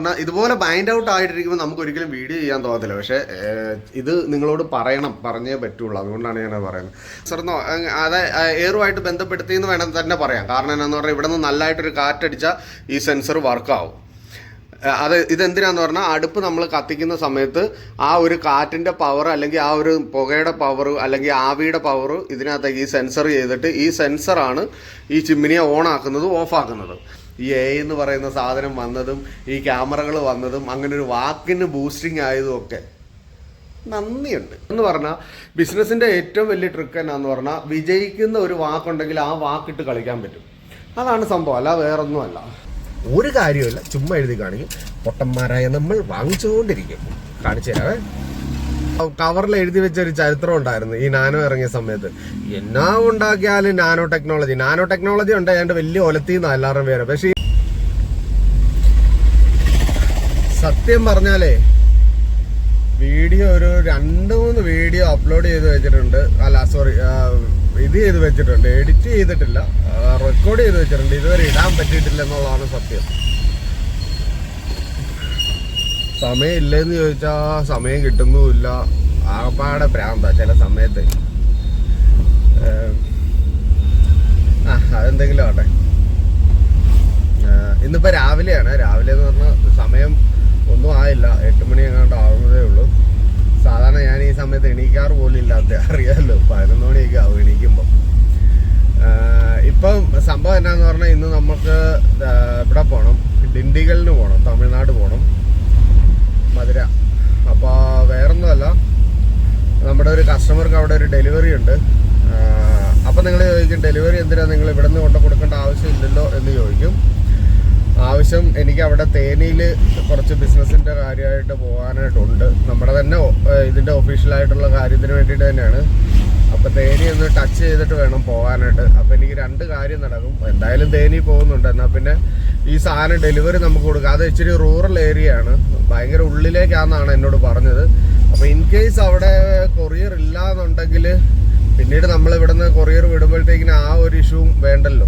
പറഞ്ഞാൽ ഇതുപോലെ bind out ആയിട്ടിരിക്കുമ്പോൾ നമുക്ക് ഒരിക്കലും വീഡിയോ ചെയ്യാൻ തോന്നത്തില്ല. പക്ഷേ ഇത് നിങ്ങളോട് പറയണം. പറഞ്ഞേ പറ്റുള്ളൂ. അതുകൊണ്ടാണ് ഞാൻ പറയുന്നത്. സാറിനോ അതെ എയറുമായിട്ട് ബന്ധപ്പെടുത്തി എന്ന് വേണം തന്നെ പറയാം. കാരണം എന്നാന്ന് പറഞ്ഞാൽ ഇവിടെ നിന്ന് നല്ലതായിട്ടൊരു കാറ്റടിച്ചാൽ ഈ സെൻസർ വർക്കാവും അത് ഇതെന്തിനാന്ന് പറഞ്ഞാൽ അടുപ്പ് നമ്മൾ കത്തിക്കുന്ന സമയത്ത് ആ ഒരു കാറ്റിന്റെ പവർ അല്ലെങ്കിൽ ആ ഒരു പുകയുടെ പവർ അല്ലെങ്കിൽ ആവിയുടെ പവർ ഇതിനകത്തേക്ക് ഈ സെൻസർ ചെയ്തിട്ട് ഈ സെൻസറാണ് ഈ ചിമ്മിനിയെ ഓണാക്കുന്നത് ഓഫാക്കുന്നത് ഈ എ എന്ന് പറയുന്ന സാധനം വന്നതും ഈ ക്യാമറകൾ വന്നതും അങ്ങനെ ഒരു വാക്കിന് ബൂസ്റ്റിംഗ് ആയതും ഒക്കെ. നന്ദിയുണ്ട്. എന്ന് പറഞ്ഞാൽ ബിസിനസ്സിന്റെ ഏറ്റവും വലിയ ട്രിക്ക് എന്നാന്ന് പറഞ്ഞാൽ വിജയിക്കുന്ന ഒരു വാക്കുണ്ടെങ്കിൽ ആ വാക്കിട്ട് കളിക്കാൻ പറ്റും. അതാണ് സംഭവം. അല്ല വേറൊന്നുമല്ല. ഒരു കാര്യമില്ല ചുമ്മാ എഴുതി കാണിക്കും പൊട്ടന്മാരായ നമ്മൾ വാങ്ങിച്ചുകൊണ്ടിരിക്കും. കാണിച്ചു തരാവേ. കവറിൽ എഴുതി വെച്ച ഒരു ചരിത്രം ഉണ്ടായിരുന്നു. ഈ നാനോ ഇറങ്ങിയ സമയത്ത്. എന്നാ ഉണ്ടാക്കിയാലും നാനോ ടെക്നോളജി. നാനോ ടെക്നോളജി ഉണ്ട് അതിന്റെ വലിയ ഒലത്തിന്ന് എല്ലാവരും പേര്. പക്ഷെ സത്യം പറഞ്ഞാലേ വീഡിയോ ഒരു രണ്ട് മൂന്ന് വീഡിയോ അപ്ലോഡ് ചെയ്ത് വെച്ചിട്ടുണ്ട്. അല്ല സോറി ഇത് ചെയ്ത് വെച്ചിട്ടുണ്ട്. എഡിറ്റ് ചെയ്തിട്ടില്ല. റെക്കോർഡ് ചെയ്ത് വെച്ചിട്ടുണ്ട്. ഇതുവരെ ഇടാൻ പറ്റിയിട്ടില്ല എന്നുള്ളതാണ് സത്യം. സമയം ഇല്ലെന്ന് ചോദിച്ചാൽ സമയം കിട്ടുന്നുമില്ല. ആകപ്പാടെ പ്രാന്ത ചില സമയത്ത്. ആ അതെന്തെങ്കിലും ആട്ടെ ഇന്നിപ്പോൾ ഇന്നിപ്പോ രാവിലെയാണ്. രാവിലെ എന്ന് പറഞ്ഞാൽ സമയം ഒന്നും ആയില്ല. എട്ട് മണി എങ്ങാണ്ട് ആവുന്നതേ ഉള്ളൂ. സാധാരണ ഞാൻ ഈ സമയത്ത് എണീക്കാറ് പോലും ഇല്ലാത്ത അറിയാമല്ലോ പതിനൊന്ന് മണിയൊക്കെ ആവും എണീക്കുമ്പോൾ ഇപ്പം സംഭവം എന്നാന്ന് പറഞ്ഞാൽ ഇന്ന് നമുക്ക് ഇവിടെ പോകണം ഡിണ്ടിഗലിന് പോകണം തമിഴ്നാട് മധുര അപ്പോൾ വേറൊന്നുമല്ല. നമ്മുടെ ഒരു കസ്റ്റമർക്ക് അവിടെ ഒരു ഡെലിവറി ഉണ്ട്. അപ്പോൾ നിങ്ങൾ ചോദിക്കും ഡെലിവറി എന്തിനാണ് നിങ്ങൾ ഇവിടെ നിന്ന് കൊണ്ട് കൊടുക്കേണ്ട ആവശ്യമില്ലല്ലോ എന്ന് ചോദിക്കും. ആവശ്യം എനിക്ക് അവിടെ തേനിയിൽ കുറച്ച് ബിസിനസ്സിന്റെ കാര്യമായിട്ട് പോകാനായിട്ടുണ്ട്. നമ്മുടെ തന്നെ ഇതിന്റെ ഒഫീഷ്യലായിട്ടുള്ള കാര്യത്തിന് വേണ്ടിയിട്ട് തന്നെയാണ്. അപ്പോൾ തേനി ഒന്ന് ടച്ച് ചെയ്തിട്ട് വേണം പോകാനായിട്ട്. അപ്പോൾ എനിക്ക് രണ്ട് കാര്യം നടക്കും. എന്തായാലും തേനി പോകുന്നുണ്ട്. എന്നാൽ പിന്നെ ഈ സാധനം ഡെലിവറി നമുക്ക് കൊടുക്കാം. അത് ഇച്ചിരി റൂറൽ ഏരിയ ആണ്. ഭയങ്കര ഉള്ളിലേക്കാണെന്നാണ് എന്നോട് പറഞ്ഞത്. അപ്പോൾ ഇൻ കേസ് അവിടെ കൊറിയർ ഇല്ല എന്നുണ്ടെങ്കിൽ പിന്നീട് നമ്മൾ ഇവിടുന്ന് കൊറിയർ വിടുമ്പോഴത്തേക്കിന് ആ ഒരു ഇഷ്യൂവും വേണ്ടല്ലോ.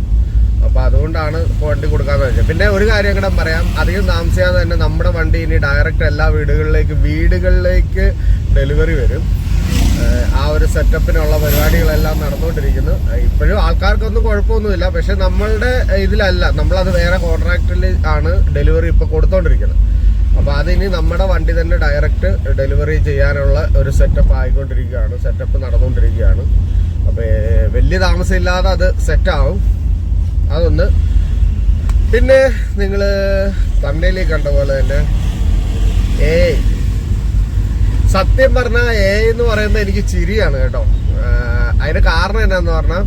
അപ്പൊ അതുകൊണ്ടാണ് വണ്ടി കൊടുക്കാന്ന് വെച്ചത്. പിന്നെ ഒരു കാര്യം കൂടെ പറയാം. അധികം താമസിയാതെ തന്നെ നമ്മുടെ വണ്ടി ഇനി ഡയറക്റ്റ് എല്ലാ വീടുകളിലേക്ക് വീടുകളിലേക്ക് ഡെലിവറി വരും. ആ ഒരു സെറ്റപ്പിനുള്ള പരിപാടികളെല്ലാം നടന്നുകൊണ്ടിരിക്കുന്നു. ഇപ്പോഴും ആൾക്കാർക്കൊന്നും കുഴപ്പമൊന്നുമില്ല. പക്ഷെ നമ്മളുടെ ഇതിലല്ല നമ്മളത് വേറെ കോൺട്രാക്റ്റിൽ ആണ് ഡെലിവറി ഇപ്പോൾ കൊടുത്തോണ്ടിരിക്കുന്നത്. അപ്പോൾ അതിനി നമ്മുടെ വണ്ടി തന്നെ ഡയറക്റ്റ് ഡെലിവറി ചെയ്യാനുള്ള ഒരു സെറ്റപ്പ് ആയിക്കൊണ്ടിരിക്കുകയാണ്. സെറ്റപ്പ് നടന്നുകൊണ്ടിരിക്കുകയാണ്. അപ്പോൾ വലിയ താമസമില്ലാതെ അത് സെറ്റാവും അതൊന്ന്. പിന്നെ നിങ്ങൾ തന്നയിലേക്ക് കണ്ട പോലെ തന്നെ ഏ സത്യം പറഞ്ഞാൽ എ എന്ന് പറയുന്നത് എനിക്ക് ചിരിയാണ് കേട്ടോ. അതിന് കാരണം എന്നാന്ന് പറഞ്ഞാൽ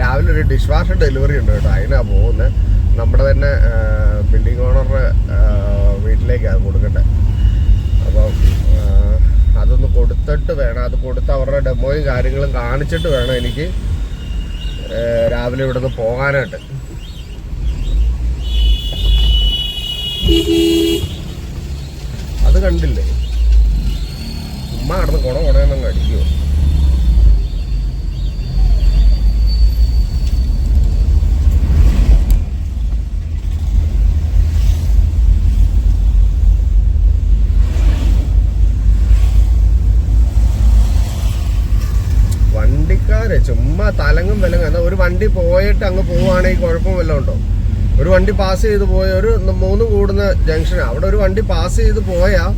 രാവിലെ ഒരു ഡിഷ് വാഷ് ഡെലിവറി ഉണ്ട് കേട്ടോ. അതിനാ പോകുന്നത് നമ്മുടെ തന്നെ ബിൽഡിംഗ് ഓണറുടെ വീട്ടിലേക്കാണ് കൊടുക്കട്ടെ. അപ്പം അതൊന്ന് കൊടുത്തിട്ട് വേണം. അത് കൊടുത്ത് അവരുടെ ഡെമോയും കാര്യങ്ങളും കാണിച്ചിട്ട് വേണം എനിക്ക് രാവിലെ ഇവിടുന്ന് പോകാനായിട്ട് അത് കണ്ടില്ലേ ഉമ്മ കിടന്ന് കുണ കുണയെന്നങ്ങ് അടിക്കുമോ വണ്ടിക്കാരെ ചുമ്മാ തലങ്ങും വിലങ്ങും എന്നാ ഒരു വണ്ടി പോയിട്ട് അങ്ങ് പോവുകയാണെങ്കിൽ കുഴപ്പം വല്ലതും ഉണ്ടോ? ഒരു വണ്ടി പാസ് ചെയ്ത് പോയ ഒരു മൂന്ന് കൂടുന്ന ജംഗ്ഷൻ അവിടെ ഒരു വണ്ടി പാസ് ചെയ്ത് പോയാൽ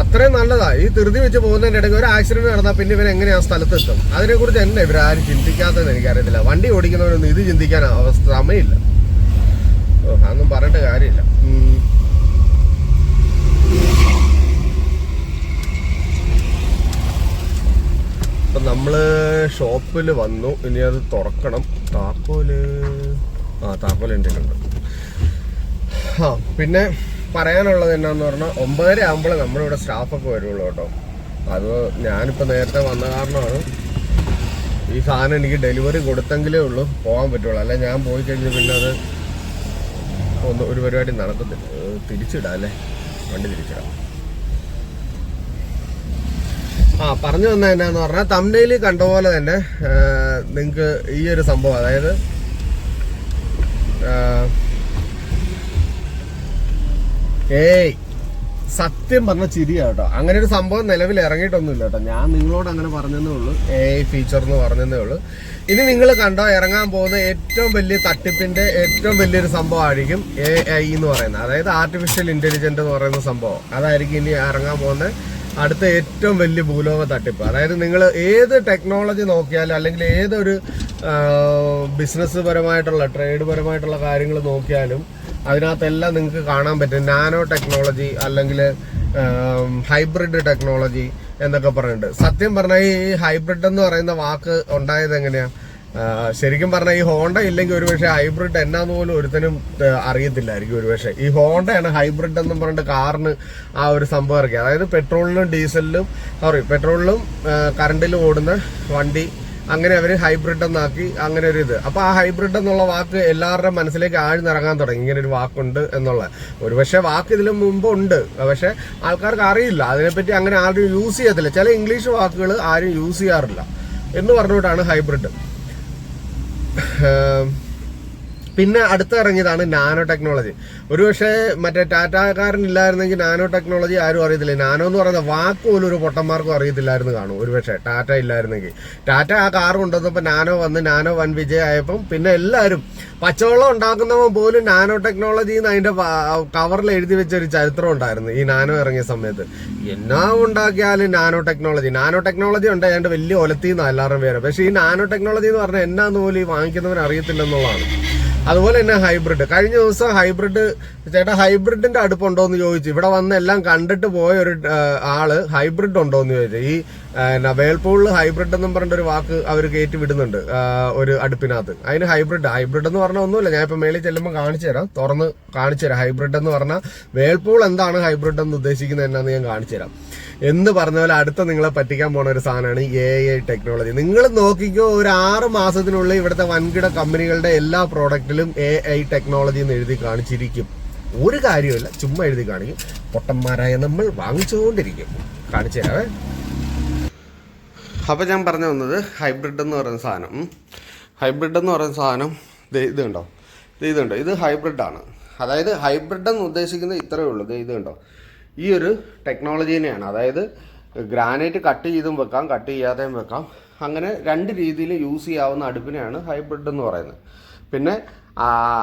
അത്രയും നല്ലതാ. ഈ ധൃതി വെച്ച് പോകുന്നതിന്റെ ഇടയ്ക്ക് ഒരു ആക്സിഡന്റ് നടന്നാൽ പിന്നെ ഇവൻ എങ്ങനെയാ സ്ഥലത്ത് എത്തും? അതിനെ കുറിച്ച് എന്നെ ഇവരാരും ചിന്തിക്കാത്തതെന്ന് എനിക്കറിയത്തില്ല. വണ്ടി ഓടിക്കുന്നവരൊന്നും ഇത് ചിന്തിക്കാൻ അവസ്ഥ സമയമില്ല. ഓ അതൊന്നും പറഞ്ഞിട്ട് കാര്യമില്ല. അപ്പൊ നമ്മൾ ഷോപ്പിൽ വന്നു. ഇനി അത് തുറക്കണം. താക്കോൽ. ആ എന്റെ ഉണ്ട് ആ പിന്നെ പറയാനുള്ളത് എന്നാന്ന് പറഞ്ഞാൽ ഒമ്പതര ആകുമ്പോൾ നമ്മളിവിടെ സ്റ്റാഫൊക്കെ വരുള്ളൂ കേട്ടോ. അത് ഞാനിപ്പോൾ നേരത്തെ വന്ന കാരണമാണ്. ഈ സാധനം എനിക്ക് ഡെലിവറി കൊടുത്തെങ്കിലേ ഉള്ളൂ. പോകാൻ പറ്റുള്ളൂ. അല്ലെ ഞാൻ പോയി കഴിഞ്ഞ് പിന്നെ അത് ഒന്ന് ഒരു പരിപാടി നടക്കത്തില്ല. തിരിച്ചിടാം അല്ലേ? വണ്ടി തിരിച്ചിടാം. ആ പറഞ്ഞു വന്ന എന്നാന്ന് പറഞ്ഞാൽ തമിഴിൽ കണ്ട പോലെ തന്നെ നിങ്ങൾക്ക് ഈ ഒരു സംഭവം അതായത് ഏയ് സത്യം പറഞ്ഞ ചിരിയാ കേട്ടോ. അങ്ങനെ ഒരു സംഭവം നിലവിൽ ഇറങ്ങിയിട്ടൊന്നുമില്ല കേട്ടോ. ഞാൻ നിങ്ങളോട് അങ്ങനെ പറഞ്ഞതേ ഉള്ളൂ. എ ഫീച്ചർ എന്ന് പറഞ്ഞതേ ഉള്ളൂ. ഇനി നിങ്ങൾ കണ്ടോ ഇറങ്ങാൻ പോകുന്ന ഏറ്റവും വലിയ തട്ടിപ്പിന്റെ ഏറ്റവും വലിയൊരു സംഭവമായിരിക്കും എ ഐ എന്ന് പറയുന്നത്. അതായത് ആർട്ടിഫിഷ്യൽ ഇന്റലിജന്റ് എന്ന് പറയുന്ന സംഭവം. അതായിരിക്കും ഇനി ഇറങ്ങാൻ പോകുന്ന അടുത്ത ഏറ്റവും വലിയ ഭൂലോക തട്ടിപ്പ്. അതായത് നിങ്ങൾ ഏത് ടെക്നോളജി നോക്കിയാലും അല്ലെങ്കിൽ ഏതൊരു ബിസിനസ് പരമായിട്ടുള്ള ട്രേഡ് പരമായിട്ടുള്ള കാര്യങ്ങൾ നോക്കിയാലും അതിനകത്തെല്ലാം നിങ്ങൾക്ക് കാണാൻ പറ്റും. നാനോ ടെക്നോളജി അല്ലെങ്കിൽ ഹൈബ്രിഡ് ടെക്നോളജി എന്നൊക്കെ പറഞ്ഞിട്ടുണ്ട് സത്യം പറഞ്ഞാൽ ഈ ഹൈബ്രിഡ് എന്ന് പറയുന്ന വാക്ക് ഉണ്ടായത് എങ്ങനെയാ? ആ, ശരിക്കും പറഞ്ഞാൽ ഈ ഹോണ്ട ഇല്ലെങ്കിൽ ഒരുപക്ഷെ ഹൈബ്രിഡ് എന്നാന്ന് പോലും ഒരുത്തനും അറിയത്തില്ലായിരിക്കും ഒരുപക്ഷെ. ഈ ഹോണ്ടയാണ് ഹൈബ്രിഡ് എന്നും പറഞ്ഞിട്ട് കാറിന് ആ ഒരു സംഭവം ഇറക്കി അതായത് പെട്രോളിലും ഡീസലിലും സോറി പെട്രോളിലും കറണ്ടിലും ഓടുന്ന വണ്ടി അങ്ങനെ അവർ ഹൈബ്രിഡ് എന്നാക്കി അങ്ങനെ ഒരു ഇത്. അപ്പൊ ആ ഹൈബ്രിഡ് എന്നുള്ള വാക്ക് എല്ലാവരുടെ മനസ്സിലേക്ക് ആഴ്ന്നിറങ്ങാൻ തുടങ്ങി. ഇങ്ങനെ ഒരു വാക്കുണ്ട് എന്നുള്ള. ഒരുപക്ഷെ വാക്ക് ഇതിലും മുമ്പ് ഉണ്ട്. പക്ഷെ ആൾക്കാർക്ക് അറിയില്ല. അതിനെപ്പറ്റി അങ്ങനെ ആരും യൂസ് ചെയ്യത്തില്ല. ചില ഇംഗ്ലീഷ് വാക്കുകൾ ആരും യൂസ് ചെയ്യാറില്ല. എന്ന് പറഞ്ഞുകൊണ്ടാണ് ഹൈബ്രിഡ് ഏം, പിന്നെ അടുത്ത് ഇറങ്ങിയതാണ് നാനോ ടെക്നോളജി. ഒരുപക്ഷെ മറ്റേ ടാറ്റാക്കാരൻ ഇല്ലായിരുന്നെങ്കിൽ നാനോ ടെക്നോളജി ആരും അറിയത്തില്ല? നാനോ എന്ന് പറയുന്ന വാക്ക് പോലും ഒരു പൊട്ടന്മാർക്കും അറിയത്തില്ലായിരുന്നു കാണും. ഒരുപക്ഷെ ടാറ്റ ഇല്ലായിരുന്നെങ്കിൽ. ടാറ്റ ആ കാർ കൊണ്ടുവന്നപ്പോൾ നാനോ വന്ന് നാനോ വൻ വിജയമായപ്പം പിന്നെ എല്ലാവരും പച്ചവെള്ളം ഉണ്ടാക്കുന്നവൻ പോലും നാനോ ടെക്നോളജി എന്ന് അതിന്റെ കവറിൽ എഴുതി വെച്ച ഒരു ചരിത്രം ഉണ്ടായിരുന്നു ഈ നാനോ ഇറങ്ങിയ സമയത്ത്. എന്നാ ഉണ്ടാക്കിയാലും നാനോ ടെക്നോളജി. നാനോ ടെക്നോളജി ഉണ്ട് അതിന്റെ വലിയ ഒലത്തിന്ന് എല്ലാവരും പേര്. പക്ഷേ ഈ നാനോ ടെക്നോളജി എന്ന് പറഞ്ഞാൽ എന്നാന്ന് പോലും ഈ വാങ്ങിക്കുന്നവൻ അറിയത്തില്ലെന്നുള്ളതാണ്. അതുപോലെ തന്നെ ഹൈബ്രിഡ് കഴിഞ്ഞ ദിവസം ഹൈബ്രിഡ് ചേട്ടാ ഹൈബ്രിഡിന്റെ അടുപ്പുണ്ടോ എന്ന് ചോദിച്ചു. ഇവിടെ വന്ന് എല്ലാം കണ്ടിട്ട് പോയ ഒരു ആൾ ഹൈബ്രിഡ് ഉണ്ടോ എന്ന് ചോദിച്ചു. ഈ വേൾപൂളിൽ ഹൈബ്രിഡ് എന്നും പറഞ്ഞ ഒരു വാക്ക് അവർ കയറ്റി വിടുന്നുണ്ട് ഒരു അടുപ്പിനകത്ത്. അതിന് ഹൈബ്രിഡ് ഹൈബ്രിഡ് എന്ന് പറഞ്ഞാൽ ഒന്നുമില്ല. ഞാൻ ഇപ്പൊ മേളിൽ ചെല്ലുമ്പോൾ കാണിച്ചു തരാം. തുറന്ന് കാണിച്ചു തരാം. ഹൈബ്രിഡ് എന്ന് പറഞ്ഞാൽ വേൾപൂൾ എന്താണ് ഹൈബ്രിഡ് എന്ന് ഉദ്ദേശിക്കുന്നത് എന്നാന്ന് ഞാൻ കാണിച്ചു തരാം. എന്ന് പറഞ്ഞ പോലെ അടുത്ത നിങ്ങളെ പറ്റിക്കാൻ പോണ ഒരു സാധനമാണ് എ ഐ ടെക്നോളജി നിങ്ങൾ നോക്കിക്കോ ഒരു ആറ് മാസത്തിനുള്ളിൽ ഇവിടുത്തെ വൻകിട കമ്പനികളുടെ എല്ലാ പ്രോഡക്റ്റിലും എ ഐ ടെക്നോളജി എന്ന് എഴുതി കാണിച്ചിരിക്കും. ഒരു കാര്യമില്ല ചുമ്മാ എഴുതി കാണിക്കും. പൊട്ടന്മാരായ നമ്മൾ വാങ്ങിച്ചുകൊണ്ടിരിക്കും. കാണിച്ചു തരാവേ. അപ്പോൾ ഞാൻ പറഞ്ഞു വന്നത് ഹൈബ്രിഡ് എന്ന് പറയുന്ന സാധനം. ഹൈബ്രിഡ് എന്ന് പറയുന്ന സാധനം ഇത് കണ്ടോ? ഇത് കണ്ടോ? ഇത് ഹൈബ്രിഡാണ് അതായത് ഹൈബ്രിഡ് എന്ന് ഉദ്ദേശിക്കുന്നത് ഇത്രയേ ഉള്ളൂ. ഇത് കണ്ടോ? ഈ ഒരു ടെക്നോളജീനെയാണ് അതായത് ഗ്രാനൈറ്റ് കട്ട് ചെയ്തും വെക്കാം കട്ട് ചെയ്യാതെയും വെക്കാം. അങ്ങനെ രണ്ട് രീതിയിൽ യൂസ് ചെയ്യാവുന്ന അടുപ്പിനെയാണ് ഹൈബ്രിഡ് എന്ന് പറയുന്നത്. പിന്നെ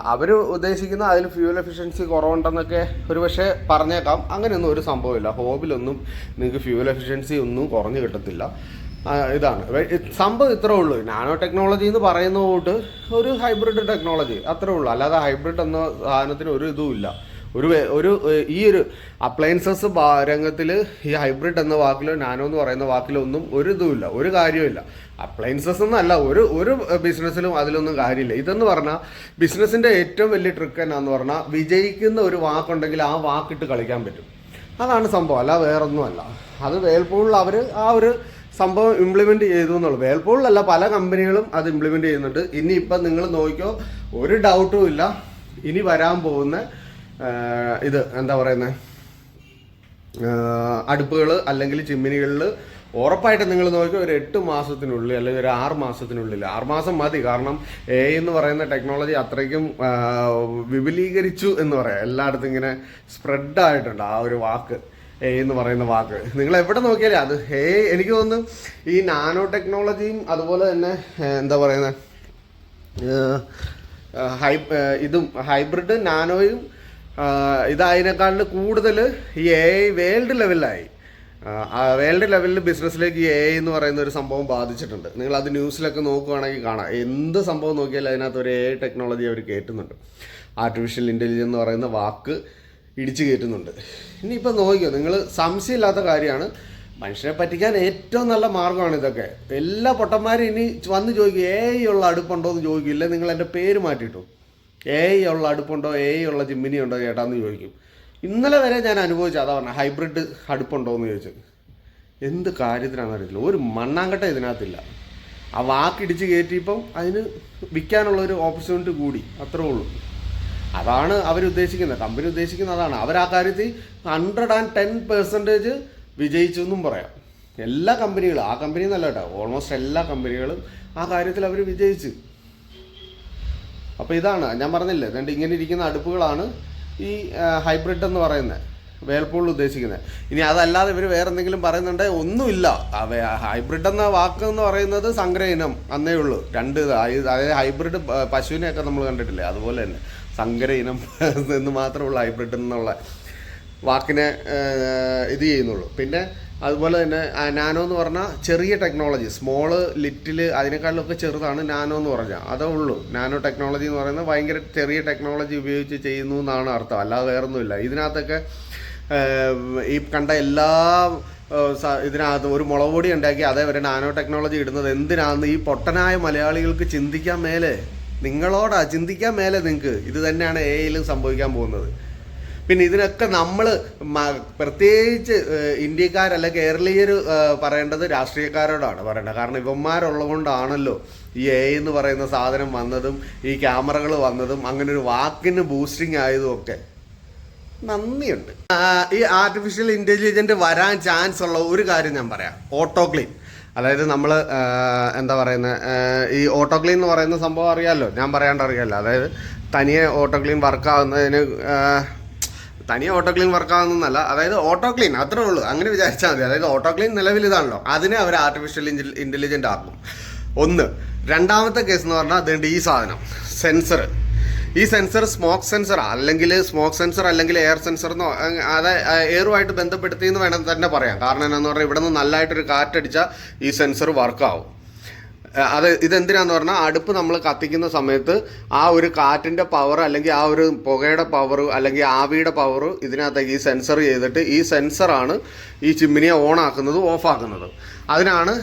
അവർ ഉദ്ദേശിക്കുന്ന അതിൽ ഫ്യൂൽ എഫിഷ്യൻസി കുറവുണ്ടെന്നൊക്കെ ഒരുപക്ഷെ പറഞ്ഞേക്കാം. അങ്ങനെയൊന്നും ഒരു സംഭവമില്ല. ഹോബിലൊന്നും നിങ്ങൾക്ക് ഫ്യൂൽ എഫിഷ്യൻസി ഒന്നും കുറഞ്ഞു കിട്ടത്തില്ല. ഇതാണ്. സംഭവം ഇത്രേ ഉള്ളൂ. നാനോ ടെക്നോളജി എന്ന് പറയുന്ന കൂട്ട് ഒരു ഹൈബ്രിഡ് ടെക്നോളജി അത്രേ ഉള്ളൂ. അല്ലാതെ ഹൈബ്രിഡ് എന്ന സാധനത്തിന് ഒരു ഇതും ഇല്ല. ഒരു ഒരു ഈ ഒരു അപ്ലയൻസസ് രംഗത്തിൽ ഈ ഹൈബ്രിഡ് എന്ന വാക്കിലോ നാനോ എന്ന് പറയുന്ന വാക്കിലോ ഒന്നും ഒരു ഇതുമില്ല ഒരു കാര്യമില്ല അപ്ലയൻസസ് എന്നല്ല ഒരു ഒരു ബിസിനസ്സിലും അതിലൊന്നും കാര്യമില്ല. ഇതെന്ന് പറഞ്ഞാൽ ബിസിനസ്സിന്റെ ഏറ്റവും വലിയ ട്രിക്ക് എന്നാന്ന് പറഞ്ഞാൽ വിജയിക്കുന്ന ഒരു വാക്കുണ്ടെങ്കിൽ ആ വാക്കിട്ട് കളിക്കാൻ പറ്റും. അതാണ് സംഭവം അല്ല വേറൊന്നുമല്ല. അത് വേൾപൂളിൽ അവർ ആ ഒരു സംഭവം ഇംപ്ലിമെന്റ് ചെയ്തു എന്നുള്ളൂ. വേൾപൂളിലല്ല പല കമ്പനികളും അത് ഇംപ്ലിമെന്റ് ചെയ്യുന്നുണ്ട്. ഇനി ഇപ്പം നിങ്ങൾ നോക്കിയോ ഒരു ഡൗട്ടും ഇല്ല. ഇനി വരാൻ പോകുന്ന ഇത് എന്താ പറയുന്നത് അടുപ്പുകൾ അല്ലെങ്കിൽ ചിമ്മിനികളിൽ ഉറപ്പായിട്ട് നിങ്ങൾ നോക്കി ഒരു എട്ട് മാസത്തിനുള്ളിൽ അല്ലെങ്കിൽ ഒരു ആറ് മാസത്തിനുള്ളിൽ. ആറ് മാസം മതി കാരണം എ എന്ന് പറയുന്ന ടെക്നോളജി അത്രയ്ക്കും വിപുലീകരിച്ചു എന്ന് പറയാം. എല്ലായിടത്തും ഇങ്ങനെ സ്പ്രെഡ് ആയിട്ടുണ്ട് ആ ഒരു വാക്ക് എ എന്ന് പറയുന്ന വാക്ക്. നിങ്ങൾ എവിടെ നോക്കിയാലേ അത് എ എനിക്ക് തോന്നുന്നു ഈ നാനോ ടെക്നോളജിയും അതുപോലെ തന്നെ എന്താ പറയുന്നത് ഹൈ ഇതും ഹൈബ്രിഡ് നാനോയും ഇത് അതിനേക്കാളിൽ കൂടുതൽ ഈ എ ഐ വേൾഡ് ലെവലിലായി വേൾഡ് ലെവലിൽ ബിസിനസ്സിലേക്ക് എ ഐ എന്ന് പറയുന്ന ഒരു സംഭവം ബാധിച്ചിട്ടുണ്ട്. നിങ്ങൾ അത് ന്യൂസിലൊക്കെ നോക്കുകയാണെങ്കിൽ കാണാം. എന്ത് സംഭവം നോക്കിയാലും അതിനകത്ത് ഒരു എ ഐ ടെക്നോളജി അവർ കയറ്റുന്നുണ്ട് ആർട്ടിഫിഷ്യൽ ഇന്റലിജൻസ് എന്ന് പറയുന്ന വാക്ക് ഇടിച്ചു കയറ്റുന്നുണ്ട് ഇനിയിപ്പോൾ നോക്കിയോ നിങ്ങൾ സംശയമില്ലാത്ത കാര്യമാണ്. മനുഷ്യനെ പറ്റിക്കാൻ ഏറ്റവും നല്ല മാർഗമാണ് ഇതൊക്കെ. എല്ലാ പൊട്ടന്മാരും ഇനി വന്ന് ചോദിക്കും എ ഉള്ള അടുപ്പുണ്ടോ? എന്ന് ചോദിക്കില്ല നിങ്ങൾ എന്റെ പേര് മാറ്റിയിട്ടു. എ ഉള്ള അടുപ്പുണ്ടോ? എ ഉള്ള ജിമ്മിനി ഉണ്ടോ ചേട്ടാന്ന് ചോദിക്കും. ഇന്നലെ വരെ ഞാൻ അനുഭവിച്ചു അതാ പറഞ്ഞ ഹൈബ്രിഡ് അടുപ്പുണ്ടോ എന്ന് ചോദിച്ചത്. എന്ത് കാര്യത്തിനാണെന്ന് അറിയത്തില്ല. ഒരു മണ്ണാങ്കട്ട ഇതിനകത്തില്ല. ആ വാക്കിടിച്ച് കയറ്റിയപ്പം അതിന് വിൽക്കാനുള്ള ഒരു ഓപ്പർച്യൂണിറ്റി കൂടി അത്രേ ഉള്ളൂ. അതാണ് അവരുദ്ദേശിക്കുന്നത് കമ്പനി ഉദ്ദേശിക്കുന്നത് അതാണ്. അവർ ആ കാര്യത്തിൽ ഹൺഡ്രഡ് ആൻഡ് ടെൻ പെർസെന്റേജ് വിജയിച്ചു എന്നും പറയാം. എല്ലാ കമ്പനികളും ആ കമ്പനി എന്നല്ല കേട്ടോ ഓൾമോസ്റ്റ് എല്ലാ കമ്പനികളും ആ കാര്യത്തിൽ അവർ വിജയിച്ചു. അപ്പോൾ ഇതാണ് ഞാൻ പറഞ്ഞില്ലേ രണ്ട് ഇങ്ങനെ ഇരിക്കുന്ന അടുപ്പുകളാണ് ഈ ഹൈബ്രിഡ് എന്ന് പറയുന്നത് വേൾപൂൾ ഉദ്ദേശിക്കുന്നത് ഇനി അതല്ലാതെ ഇവർ വേറെ എന്തെങ്കിലും പറയുന്നുണ്ടെങ്കിൽ ഒന്നുമില്ല ഹൈബ്രിഡ് എന്ന വാക്ക് എന്ന് പറയുന്നത് സംഗ്രഹ ഇനം അന്നേ ഉള്ളൂ. രണ്ട് അതായത് ഹൈബ്രിഡ് പശുവിനെയൊക്കെ നമ്മൾ കണ്ടിട്ടില്ലേ അതുപോലെ തന്നെ. സംഗ്രഹ ഇനം എന്ന് മാത്രമേ ഉള്ളൂ ഹൈബ്രിഡ് എന്നുള്ള വാക്കിനെ ഇത് ചെയ്യുന്നുള്ളൂ. പിന്നെ അതുപോലെ തന്നെ നാനോ എന്ന് പറഞ്ഞാൽ ചെറിയ ടെക്നോളജി സ്മോൾ ലിറ്റിൽ അതിനേക്കാളിലൊക്കെ ചെറുതാണ് നാനോ എന്ന് പറഞ്ഞാൽ അതേ ഉള്ളൂ. നാനോ ടെക്നോളജി എന്ന് പറയുന്നത് ഭയങ്കര ചെറിയ ടെക്നോളജി ഉപയോഗിച്ച് ചെയ്യുന്നു എന്നാണ് അർത്ഥം. അല്ലാതെ വേറൊന്നുമില്ല. ഇതിനകത്തൊക്കെ ഈ കണ്ട എല്ലാ ഇതിനകത്ത് ഒരു മുളക് ഉണ്ടാക്കി അതേവരെ നാനോ ടെക്നോളജി ഇടുന്നത് എന്തിനാണെന്ന് ഈ പൊട്ടനായ മലയാളികൾക്ക് ചിന്തിക്കാൻ മേലെ നിങ്ങളോടാ ചിന്തിക്കാൻ മേലെ നിങ്ങൾക്ക് ഇത് തന്നെയാണ് എയിലും സംഭവിക്കാൻ പോകുന്നത്. പിന്നെ ഇതിനൊക്കെ നമ്മൾ പ്രത്യേകിച്ച് ഇന്ത്യക്കാരല്ല കേരളീയർ പറയേണ്ടത് രാഷ്ട്രീയക്കാരോടാണ് പറയേണ്ടത്. കാരണം ഇവന്മാരുള്ളത് കൊണ്ടാണല്ലോ ഈ എ എന്ന് പറയുന്ന സാധനം വന്നതും ഈ ക്യാമറകൾ വന്നതും അങ്ങനെ ഒരു വാക്കിന് ബൂസ്റ്റിംഗ് ആയതും ഒക്കെ. നന്ദിയുണ്ട്. ഈ ആർട്ടിഫിഷ്യൽ ഇന്റലിജന്റ് വരാൻ ചാൻസ് ഉള്ള ഒരു കാര്യം ഞാൻ പറയാം. ഓട്ടോ ക്ലീൻ അതായത് നമ്മൾ എന്താ പറയുന്നത് ഈ ഓട്ടോ ക്ലീൻ എന്ന് പറയുന്ന സംഭവം അറിയാമല്ലോ ഞാൻ പറയാണ്ട് അറിയാമല്ലോ അതായത് തനിയെ ഓട്ടോ ക്ലീൻ വർക്കാവുന്നതിന് തനിയെ ഓട്ടോ ക്ലീൻ വർക്കാവുന്നതല്ല അതായത് ഓട്ടോ ക്ലീൻ അത്രേ ഉള്ളൂ. അങ്ങനെ വിചാരിച്ചാൽ മതി. അതായത് ഓട്ടോ ക്ലീൻ നിലവിൽ ഇതാണല്ലോ. അതിനെ അവർ ആർട്ടിഫിഷ്യൽ ഇന്റലിജന്റ് ആക്കും. ഒന്ന് രണ്ടാമത്തെ കേസ് എന്ന് പറഞ്ഞാൽ അതുകൊണ്ട് ഈ സാധനം. സെൻസർ ഈ സെൻസർ സ്മോക്ക് സെൻസർ അല്ലെങ്കിൽ സ്മോക്ക് സെൻസർ അല്ലെങ്കിൽ എയർ സെൻസർ എന്നോ അതായത് എയറുമായിട്ട് ബന്ധപ്പെടുത്തി എന്ന് വേണം തന്നെ പറയാം. കാരണം എന്നാന്ന് പറഞ്ഞാൽ ഇവിടെ നിന്ന് നല്ലതായിട്ടൊരു കാറ്റടിച്ചാൽ ഈ സെൻസർ വർക്കാവും അത് ഇതെന്തിനാന്ന് പറഞ്ഞാൽ അടുപ്പ് നമ്മൾ കത്തിക്കുന്ന സമയത്ത് ആ ഒരു കാറ്റിന്റെ പവർ അല്ലെങ്കിൽ ആ ഒരു പുകയുടെ പവർ അല്ലെങ്കിൽ ആവിയുടെ പവർ ഇതിനകത്തേക്ക് ഈ സെൻസർ ചെയ്തിട്ട് ഈ സെൻസറാണ് ഈ ചിമ്മിനിയെ ഓൺ ആക്കുന്നത് ഓഫ് ആക്കുന്നത്. അതിനാണ്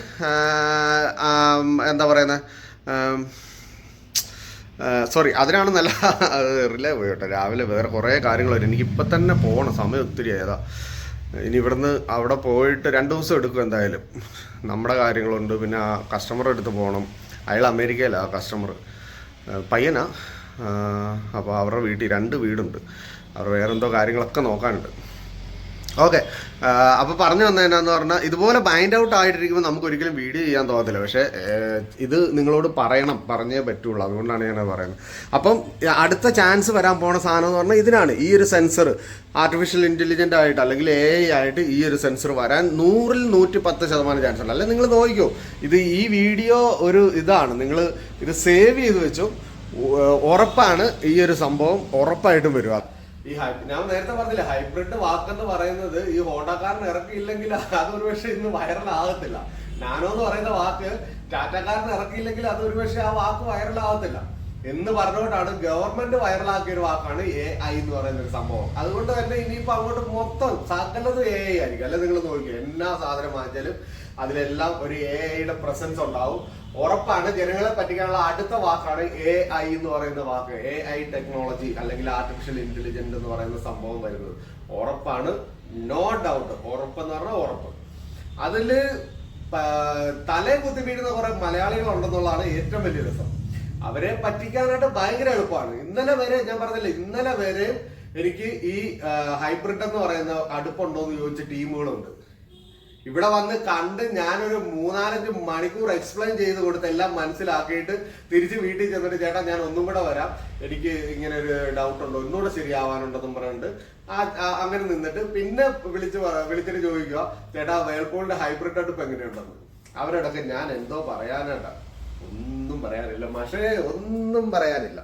എന്താ പറയുന്നത് സോറി അതിനാണ് നല്ല റിലേ പോയി കേട്ടോ. രാവിലെ വേറെ കുറേ കാര്യങ്ങൾ എനിക്കിപ്പോൾ തന്നെ പോകണം സമയം ഒത്തിരി ആയതാ. ഇനി ഇവിടുന്ന് അവിടെ പോയിട്ട് രണ്ട് ദിവസം എടുക്കും എന്തായാലും. നമ്മുടെ കാര്യങ്ങളുണ്ട്. പിന്നെ ആ കസ്റ്റമർ അടുത്ത് പോകണം അയാൾ അമേരിക്കയിലാണ് ആ കസ്റ്റമർ പയ്യനാ. അപ്പോൾ അവരുടെ വീട്ടിൽ രണ്ട് വീടുണ്ട്. അവർ വേറെന്തോ കാര്യങ്ങളൊക്കെ നോക്കാനുണ്ട്. ഓക്കെ. അപ്പോൾ പറഞ്ഞു വന്നതെന്നു പറഞ്ഞാൽ ഇതുപോലെ ബൈൻഡ് ഔട്ട് ആയിട്ടിരിക്കുമ്പോൾ നമുക്ക് ഒരിക്കലും വീഡിയോ ചെയ്യാൻ തോന്നത്തില്ല. പക്ഷേ ഇത് നിങ്ങളോട് പറയണം പറഞ്ഞേ പറ്റുള്ളൂ. അതുകൊണ്ടാണ് ഞാൻ പറയുന്നത്. അപ്പം അടുത്ത ചാൻസ് വരാൻ പോണ സാധനം എന്ന് പറഞ്ഞാൽ ഇതിനാണ്. ഈ ഒരു സെൻസർ ആർട്ടിഫിഷ്യൽ ഇന്റലിജന്റ് ആയിട്ട് അല്ലെങ്കിൽ എ ഐ ആയിട്ട് ഈ ഒരു സെൻസർ വരാൻ നൂറിൽ നൂറ്റി പത്ത് ശതമാനം ചാൻസ് ഉണ്ട്. അല്ലെങ്കിൽ നിങ്ങൾ നോക്കിക്കോ. ഇത് ഈ വീഡിയോ ഒരു ഇതാണ്. നിങ്ങൾ ഇത് സേവ് ചെയ്ത് വെച്ചു. ഉറപ്പാണ് ഈ ഒരു സംഭവം ഉറപ്പായിട്ടും വരും. ഈ ഞാൻ നേരത്തെ പറഞ്ഞില്ല ഹൈബ്രിഡ് വാക്കെന്ന് പറയുന്നത് ഈ ഹോണ്ടക്കാരൻ ഇറക്കിയില്ലെങ്കിൽ അത് ഒരുപക്ഷെ ഇന്ന് വൈറലാകത്തില്ല. നാനോ എന്ന് പറയുന്ന വാക്ക് ടാറ്റക്കാരൻ ഇറക്കിയില്ലെങ്കിൽ അത് ഒരുപക്ഷെ ആ വാക്ക് വൈറലാകത്തില്ല. എന്ന് പറഞ്ഞുകൊണ്ടാണ് ഗവൺമെന്റ് വൈറലാക്കിയ ഒരു വാക്കാണ് എ ഐ എന്ന് പറയുന്ന ഒരു സംഭവം. അതുകൊണ്ട് തന്നെ ഇനിയിപ്പോ അങ്ങോട്ട് മൊത്തം സകലത് എ ഐ ആയിരിക്കും. അല്ലെ നിങ്ങൾ നോക്കി എന്നാ സാധനം വാങ്ങിച്ചാലും അതിലെല്ലാം ഒരു എ ഐയുടെ പ്രസൻസ് ഉണ്ടാവും. ഉറപ്പാണ് ജനങ്ങളെ പറ്റിക്കാനുള്ള അടുത്ത വാക്കാണ് എ ഐ എന്ന് പറയുന്ന വാക്ക്. എ ഐ ടെക്നോളജി അല്ലെങ്കിൽ ആർട്ടിഫിഷ്യൽ ഇന്റലിജന്റ് എന്ന് പറയുന്ന സംഭവം വരുന്നത്. ഉറപ്പാണ്. നോ ഡൗട്ട് ഉറപ്പെന്ന് പറഞ്ഞാൽ ഉറപ്പ്. അതിൽ തലേ കുത്തി വീഴുന്ന കുറെ മലയാളികൾ ഉണ്ടെന്നുള്ളതാണ് ഏറ്റവും വലിയ രസം. അവരെ പറ്റിക്കാനായിട്ട് ഭയങ്കര എളുപ്പമാണ്. ഇന്നലെ വരെ ഞാൻ പറഞ്ഞില്ല ഇന്നലെ വരെ എനിക്ക് ഈ ഹൈബ്രിഡ് എന്ന് പറയുന്ന അടുപ്പുണ്ടോ എന്ന് ചോദിച്ച ടീമുകളുണ്ട്. ഇവിടെ വന്ന് കണ്ട് ഞാനൊരു മൂന്നാലഞ്ച് മണിക്കൂർ എക്സ്പ്ലെയിൻ ചെയ്ത് കൊടുത്ത് എല്ലാം മനസ്സിലാക്കിയിട്ട് തിരിച്ച് വീട്ടിൽ ചെന്നിട്ട് ചേട്ടാ ഞാൻ ഒന്നും കൂടെ വരാം. എനിക്ക് ഇങ്ങനെ ഒരു ഡൗട്ട് ഉണ്ടോ? ഒന്നുകൂടെ ശരിയാവാനുണ്ടെന്നും പറഞ്ഞിട്ട് അങ്ങനെ നിന്നിട്ട് പിന്നെ വിളിച്ച് വിളിച്ചിട്ട് ചോദിക്കുക ചേട്ടാ വേൾപൂളിന്റെ ഹൈബ്രിഡ് അടുപ്പ് എങ്ങനെയുണ്ടെന്ന്? അവരോടൊക്കെ ഞാൻ എന്തോ പറയാനാട്ടാ ഒന്നും പറയാനില്ല. പക്ഷേ ഒന്നും പറയാനില്ല.